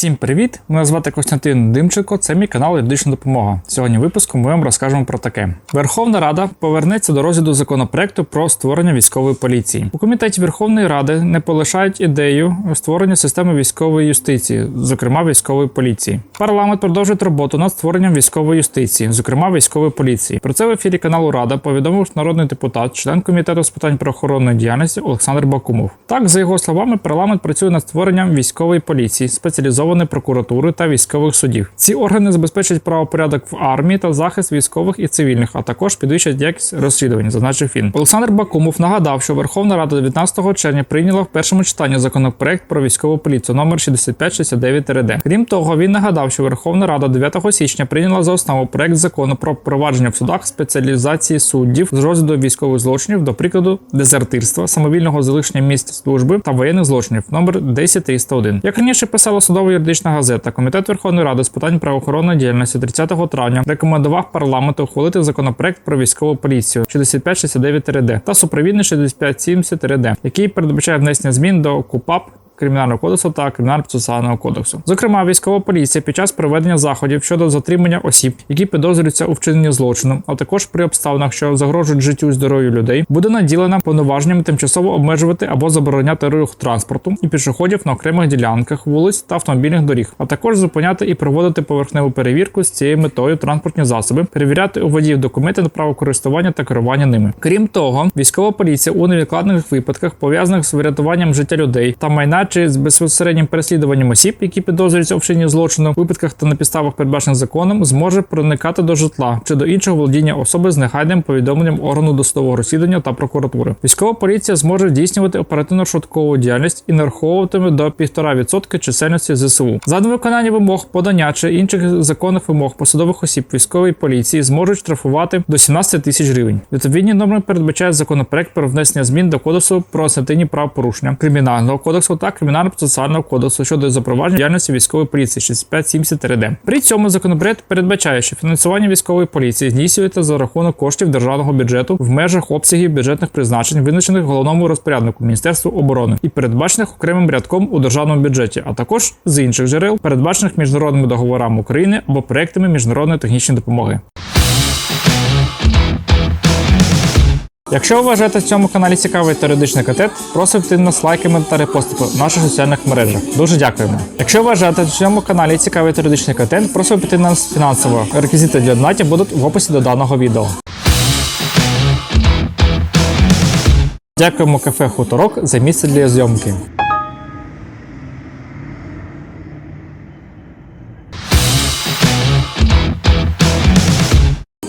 Всім привіт! Мене звати Костянтин Димченко, це мій канал Юридична допомога. Сьогодні в випуску ми вам розкажемо про таке: Верховна Рада повернеться до розгляду законопроекту про створення військової поліції. У комітеті Верховної Ради не полишають ідею створення системи військової юстиції, зокрема військової поліції. Парламент продовжить роботу над створенням військової юстиції, зокрема військової поліції. Про це в ефірі каналу Рада повідомив народний депутат, член комітету з питань правоохоронної діяльності Олександр Бакумов. Так, за його словами, парламент працює над створенням військової поліції, спеціалізованої прокуратури та військових судів. Ці органи забезпечать правопорядок в армії та захист військових і цивільних, а також підвищать якість розслідувань, зазначив він. Олександр Бакумов нагадав, що Верховна Рада 19 червня прийняла в першому читанні законопроект про військову поліцію номер 6569-д. Крім того, він нагадав, що Верховна Рада 9 січня прийняла за основу проект закону про провадження в судах спеціалізації суддів з розгляду військових злочинів, до прикладу, дезертирства, самовільного залишення місць служби та воєнних злочинів номер 10301. Як раніше писала судова юридична газета, комітет Верховної Ради з питань правоохоронної діяльності 30 травня рекомендував парламенту ухвалити законопроект про військову поліцію 6569-д та супровідний 6570-д, який передбачає внесення змін до КУПАП Кримінального кодексу та кримінально-процесуального кодексу. Зокрема, військова поліція під час проведення заходів щодо затримання осіб, які підозрюються у вчиненні злочину, а також при обставинах, що загрожують життю і здоров'ю людей, буде наділена повноваженнями тимчасово обмежувати або забороняти рух транспорту і пішоходів на окремих ділянках вулиць та автомобільних доріг, а також зупиняти і проводити поверхневу перевірку з цією метою транспортні засоби, перевіряти у водіїв документи на право користування та керування ними. Крім того, військова поліція у невідкладних випадках пов'язаних з врятуванням життя людей та майна чи з безпосереднім переслідуванням осіб, які підозрюються у вчиненні злочину, в випадках та на підставах передбачених законом, зможе проникати до житла чи до іншого володіння особи з негайним повідомленням органу досудового розслідування та прокуратури. Військова поліція зможе здійснювати оперативно-швидкову діяльність і нараховуватиме до 1,5% чисельності ЗСУ. За невиконання вимог подання чи інших законних вимог посадових осіб військової поліції зможуть штрафувати до 17 тисяч гривень. Відповідні норми передбачають законопроект про внесення змін до кодексу про адміністративні правопорушення кримінального кодексу та кримінально-процесуального кодексу щодо запровадження діяльності військової поліції 6570 РД. При цьому законопроект передбачає, що фінансування військової поліції здійснюється за рахунок коштів державного бюджету в межах обсягів бюджетних призначень, визначених головному розпоряднику Міністерству оборони і передбачених окремим рядком у державному бюджеті, а також з інших джерел, передбачених міжнародними договорами України або проектами міжнародної технічної допомоги. Якщо ви вважаєте в цьому каналі цікавий теоретичний контент, просимо йти нас лайками та репостами в наших соціальних мережах. Дуже дякуємо. Якщо вважаєте в цьому каналі цікавий теоретичний контент, просимо піти нас фінансово. Реквізити для донатів будуть в описі до даного відео. Дякуємо кафе Хуторок за місце для зйомки.